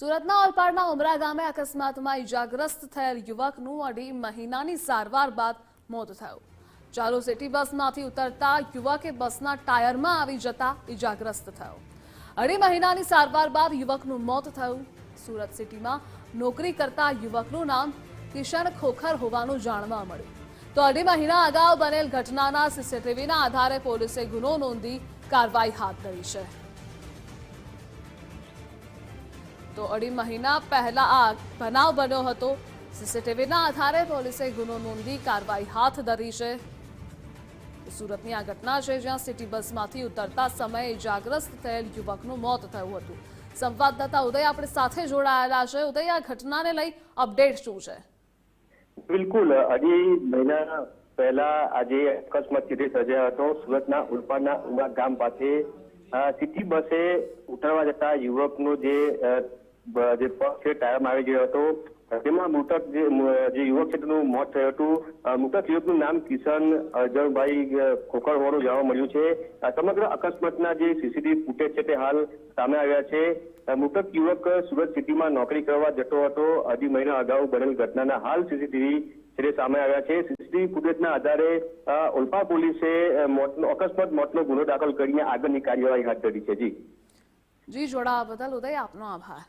સુરતના ઓલપાડના ઉમરા ગામે અકસ્માતમાં ઈજાગ્રસ્ત થયેલ યુવકનું અઢી મહિનાની સારવાર બાદ મોત થયું. ચાલુ સિટી બસમાંથી ઉતરતા યુવકે બસના ટાયરમાં આવી જતા ઈજાગ્રસ્ત થયો. અઢી મહિનાની સારવાર બાદ યુવકનું મોત થયું. સુરત સિટીમાં નોકરી કરતા યુવકનું નામ કિશન ખોખર હોવાનું જાણવા મળ્યું. તો અઢી મહિના અગાઉ બનેલ ઘટનાના સીસીટીવીના આધારે પોલીસે ગુનો નોંધી કાર્યવાહી હાથ ધરી છે. તો અઢી મહિના પહેલા આ બનાવ બન્યો હતો. સીસીટીવીના આધારે પોલીસે ગુનો નોંધી કાર્યવાહી હાથ ધરી છે. સુરતની આ ઘટના છે જ્યાં સિટી બસમાંથી ઉતરતા સમયે ઇજાગ્રસ્ત થયેલ યુવકનું મોત થયું હતું. સંવાદદાતા ઉદય આપણી સાથે જોડાયેલા છે. ઉદય, આ ઘટનાને લઈ અપડેટ શું છે? બિલકુલ. અઢી મહિના પહેલા આજે અકસ્માત સર્જાયો હતો. સુરતના ઉલપાડના ઉમા ગામ પાસે સિટી બસે ઉતરવા જતા યુવકનો જે જે પગ છે, ટાયરમાં આવી ગયો હતો. તેમાં મૃતક જે યુવક છે, તેનું મોત થયું હતું. મૃતક યુવકનું નામ કિશન અજરભાઈ ખોખર જાણવા મળ્યું છે. સમગ્ર અકસ્માતના જે સીસીટીવી ફૂટેજ છે તે હાલ સામે આવ્યા છે. મૃતક યુવક સુરત સિટીમાં નોકરી કરવા જતો હતો. અઢી મહિના અગાઉ બનેલ ઘટનાના હાલ સીસીટીવી તે સામે આવ્યા છે. સીસીટીવી ફૂટેજના આધારે ઓલપા પોલીસે મોતનો, અકસ્માત મોતનો ગુનો દાખલ કરીને આગળની કાર્યવાહી હાથ ધરી છે. જી. જી, જોડાવા બદલ ઉદય આપનો આભાર.